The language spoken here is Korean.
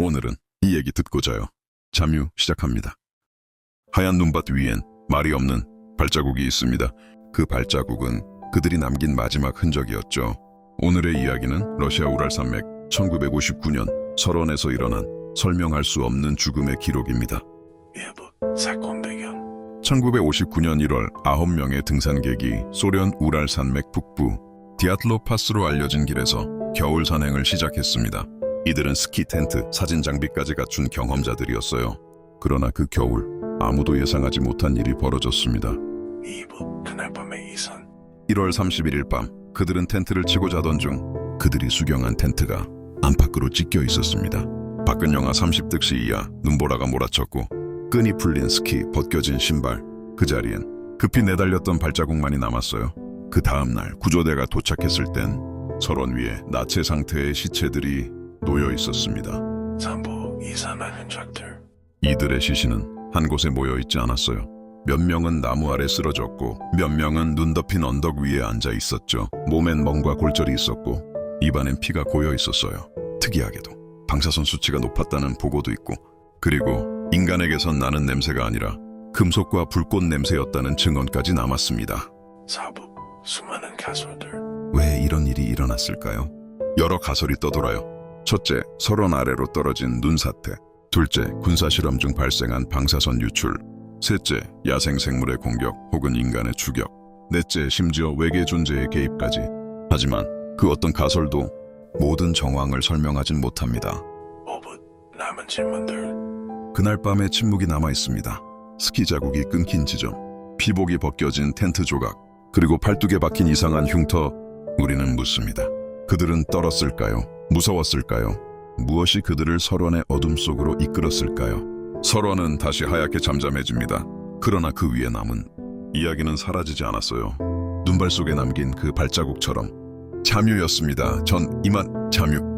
오늘은 이 얘기 듣고 자요. 잠유 시작합니다. 하얀 눈밭 위엔 말이 없는 발자국이 있습니다. 그 발자국은 그들이 남긴 마지막 흔적이었죠. 오늘의 이야기는 러시아 우랄 산맥 1959년 설원에서 일어난 설명할 수 없는 죽음의 기록입니다. 일부 사건 배경 1959년 1월 9명의 등산객이 소련 우랄 산맥 북부 디아틀로 파스로 알려진 길에서 겨울 산행을 시작했습니다. 이들은 스키 텐트, 사진 장비까지 갖춘 경험자들이었어요. 그러나 그 겨울 아무도 예상하지 못한 일이 벌어졌습니다. 이부 그날 밤의 이선 1월 31일 밤 그들은 텐트를 치고 자던 중 그들이 수경한 텐트가 안팎으로 찢겨 있었습니다. 밖은 영하 30득씨 이하 눈보라가 몰아쳤고 끈이 풀린 스키 벗겨진 신발 그 자리엔 급히 내달렸던 발자국만이 남았어요. 그 다음 날 구조대가 도착했을 땐 설원 위에 나체 상태의 시체들이 놓여 있었습니다. 이들의 시신은 한 곳에 모여 있지 않았어요. 몇 명은 나무 아래 쓰러졌고 몇 명은 눈 덮인 언덕 위에 앉아 있었죠. 몸엔 멍과 골절이 있었고 입안엔 피가 고여 있었어요. 특이하게도 방사선 수치가 높았다는 보고도 있고 그리고 인간에게선 나는 냄새가 아니라 금속과 불꽃 냄새였다는 증언까지 남았습니다. 사부 수많은 가설들 왜 이런 일이 일어났을까요? 여러 가설이 떠돌아요. 첫째, 설원 아래로 떨어진 눈 사태. 둘째, 군사 실험 중 발생한 방사선 유출. 셋째, 야생 생물의 공격 혹은 인간의 추격. 넷째, 심지어 외계 존재의 개입까지. 하지만 그 어떤 가설도 모든 정황을 설명하진 못합니다. 오부 남은 질문들 그날 밤에 침묵이 남아 있습니다. 스키 자국이 끊긴 지점, 피복이 벗겨진 텐트 조각, 그리고 팔뚝에 박힌 이상한 흉터. 우리는 묻습니다. 그들은 떨었을까요? 무서웠을까요? 무엇이 그들을 설원의 어둠 속으로 이끌었을까요? 설원은 다시 하얗게 잠잠해집니다. 그러나 그 위에 남은 이야기는 사라지지 않았어요. 눈발 속에 남긴 그 발자국처럼 참유였습니다. 전 이만 참유.